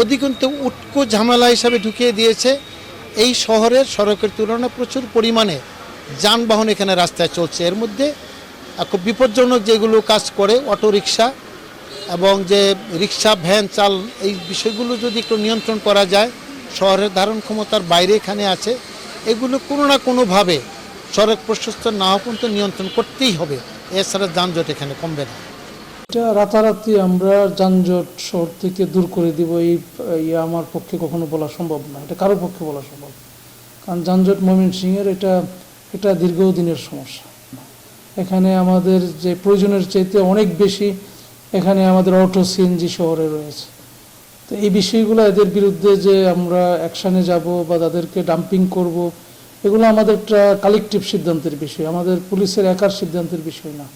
অধিকন্তু উটকো ঝামেলা হিসাবে ঢুকিয়ে দিয়েছে। এই শহরের সড়কের তুলনায় প্রচুর পরিমাণে যানবাহন এখানে রাস্তায় চলছে। এর মধ্যে খুব বিপজ্জনক যেগুলো কাজ করে অটো রিক্সা এবং যে রিক্সা ভ্যান, চাল, এই বিষয়গুলো যদি একটু নিয়ন্ত্রণ করা যায়, শহরের ধারণ ক্ষমতার বাইরে এখানে আছে, এগুলো কোনো না কোনোভাবে সড়ক প্রশস্ত না পর্যন্ত নিয়ন্ত্রণ করতেই হবে। এছাড়া যানজট এখানে কমবে না। এটা রাতারাতি আমরা যানজট শহর থেকে দূর করে দিব, এই ইয়ে আমার পক্ষে কখনো বলা সম্ভব না, এটা কারোর পক্ষে বলা সম্ভব কারণ যানজট ময়মনসিংহের এটা এটা দীর্ঘদিনের সমস্যা। এখানে আমাদের যে প্রয়োজনের চাইতে অনেক বেশি এখানে আমাদের অটো সিএনজি শহরে রয়েছে। তো এই বিষয়গুলো এদের বিরুদ্ধে যে আমরা অ্যাকশানে যাব বা তাদেরকে ডাম্পিং করব, এগুলো আমাদের একটা কালেকটিভ সিদ্ধান্তের বিষয়, আমাদের পুলিশের একার সিদ্ধান্তের বিষয় না।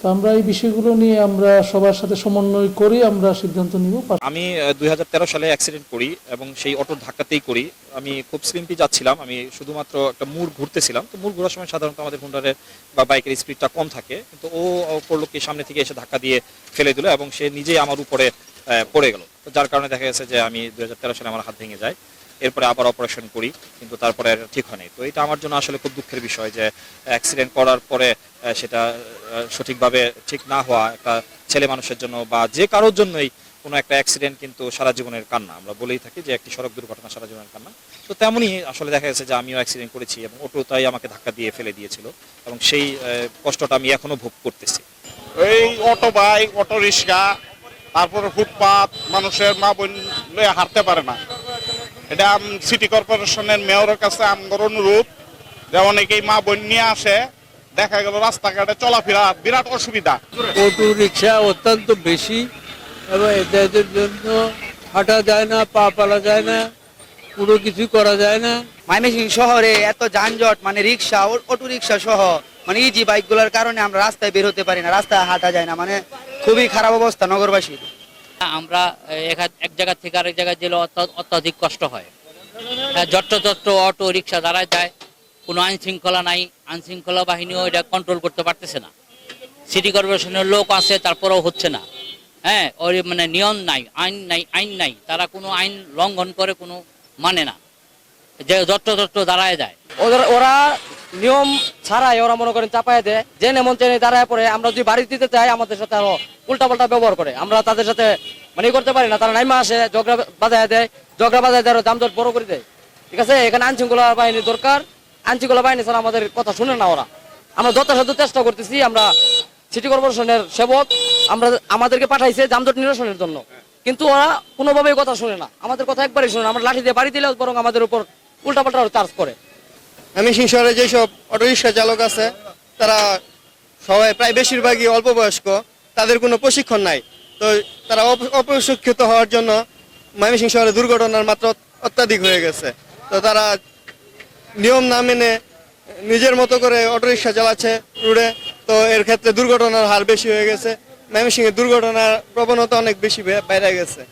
তো আমরা এই বিষয়গুলো নিয়ে আমরা সবার সাথে সমন্বয় করে আমরা সিদ্ধান্ত নিব। আমি দুই হাজার তেরো সালে অ্যাক্সিডেন্ট করি এবং সেই অটোর ধাক্কাতেই করি। আমি খুব স্লিম্পি যাচ্ছিলাম। আমি শুধুমাত্র একটা মুড় ঘুরতেছিলাম। তো মুড় ঘোরার সময় সাধারণত আমাদের হুন্ডারের বা বাইকের স্পিডটা কম থাকে। কিন্তু ও করল কি সামনে থেকে এসে ধাক্কা দিয়ে ফেলে দিল এবং সে নিজেই আমার উপরে পড়ে গেল। যার কারণে দেখা গেছে যে আমি দুই হাজার তেরো সালে আমার হাত ভেঙে যায়। এরপরে আবার অপারেশন করি, কিন্তু তারপরে ঠিক হয়নি। তো এটা আমার জন্য আসলে খুব দুঃখের বিষয় যে অ্যাক্সিডেন্ট করার পরে সেটা সঠিকভাবে ঠিক না হওয়া একটা ছেলে মানুষের জন্য বা যে কারোর জন্যই কোনো একটা অ্যাক্সিডেন্ট কিন্তু সারা জীবনের কান্না। আমরা বলেই থাকি যে, একটি সড়ক দুর্ঘটনা সারা জীবনের কান্না। তো তেমনই আসলে দেখা গেছে যে, আমিও অ্যাক্সিডেন্ট করেছি এবং অটো তাই আমাকে ধাক্কা দিয়ে ফেলে দিয়েছিল এবং সেই কষ্টটা আমি এখনও ভোগ করতেছি। এই অটো বাইক অটো রিক্সা, তারপরে ফুটপাত, মানুষের মা বোন হাঁটতে পারে না। এটা আম- সিটি কর্পোরেশনের মেয়রের কাছে আমার অনুরোধ যে অনেকেই মা বোন নিয়ে আসে দেখা গেল রাস্তাঘাটে চলাফেরা বিরাট অসুবিধা। অটো রিক্সা অত্যন্ত বেশি এবং এদের জন্য হাঁটা যায় না পা পালা যায় না পুরো কিছু করা যায় না। ময়মনসিংহ শহরে এত যানজট মানে রিক্সা অটো রিক্সা সহ মানে ইজি বাইকগুলোর কারণে আমরা রাস্তায় বের হতে পারি না রাস্তায় হাঁটা যায় না মানে খুবই খারাপ অবস্থা নগরবাসীর। আমরা এক জায়গা থেকে আরেক জায়গায় গেলে অত্যাধিক কষ্ট হয়। যত্রতত্র অটো, রিক্সা দ্বারা যায়, কোনো আইন শৃঙ্খলা নাই আইন শৃঙ্খলা বাহিনীও এটা কন্ট্রোল করতে পারতেছে না। সিটি কর্পোরেশনের লোক আছে, তারপরেও হচ্ছে না। হ্যাঁ ওর মানে নিয়ম নাই, আইন নাই আইন নাই, তারা কোনো আইন লঙ্ঘন করে, কোনো মানে না। যে যত্রতত্র দাঁড়ায় যায়। ওরা নিয়ম ছাড়াই ওরা মনে করেন চাপায় দেয়, যে নেমন চেনে দাঁড়ায় পড়ে, আমরা যদি বাড়ি দিতে চাই, আমাদের সাথে আরও উল্টা পাল্টা ব্যবহার করে। আমরা তাদের সাথে মানে করতে পারি না, তারা নাইমা আসে, ঝগড়া বাজায় দেয়, ঝগড়া বাজায় দেয় দামদর বড় করে দেয়। ঠিক আছে? এখানে আইন শৃঙ্খলা বাহিনী দরকার। আইন শৃঙ্খলা বাহিনী ছাড়া আমাদের কথা শুনে না ওরা। আমরা যথাসাধ্য চেষ্টা করতেছি, আমরা সিটি কর্পোরেশনের সেবক, আমরা আমাদেরকে পাঠাইছে যানজট নিরসনের জন্য। কিন্তু ওরা কোনোভাবেই কথা শুনে না। আমাদের কথা একবারই শুনে না। আমরা লাঠি দিয়ে বাড়ি দিলে বরং আমাদের উপর উল্টা পাল্টা চার্জ করে। ময়মনসিংহ শহরে যেসব অটোরিক্সা চালক আছে, তারা সবাই প্রায় বেশিরভাগই অল্প বয়স্ক, তাদের কোনো প্রশিক্ষণ নাই। তো তারা অপ- অপ্রশিক্ষিত হওয়ার জন্য ময়মনসিংহ শহরে দুর্ঘটনার মাত্রা অত্যাধিক হয়ে গেছে। তো তারা নিয়ম না মেনে নিজের মতো করে অটোরিক্সা চালাচ্ছে রোডে, তো এর ক্ষেত্রে দুর্ঘটনার হার বেশি হয়ে গেছে। ময়মনসিংহের দুর্ঘটনার প্রবণতা অনেক বেশি বে- বেড়ে গেছে।